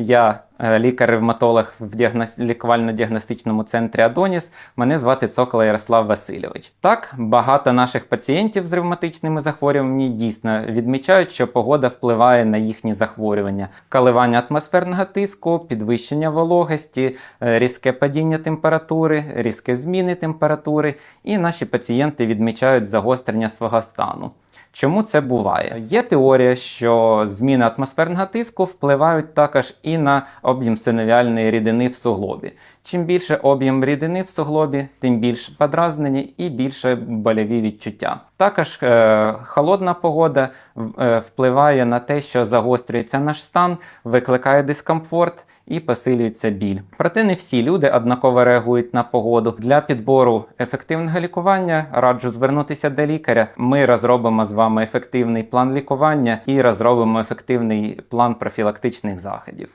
Я е, лікар-ревматолог в діагноз- лікувально-діагностичному центрі Адоніс. Мене звати Цокола Ярослав Васильович. Так, багато наших пацієнтів з ревматичними захворюваннями дійсно відмічають, що погода впливає на їхні захворювання. Коливання атмосферного тиску, підвищення вологості, е, різке падіння температури, різке зміни температури, і наші пацієнти відмічають загострення свого стану. Чому це буває? Є теорія, що зміни атмосферного тиску впливають також і на об'єм синовіальної рідини в суглобі. Чим більше об'єм рідини в суглобі, тим більше подразнення і більше больові відчуття. Також е, холодна погода е, впливає на те, що загострюється наш стан, викликає дискомфорт і посилюється біль. Проте не всі люди однаково реагують на погоду. Для підбору ефективного лікування раджу звернутися до лікаря. Ми розробимо з вами ефективний план лікування і розробимо ефективний план профілактичних заходів.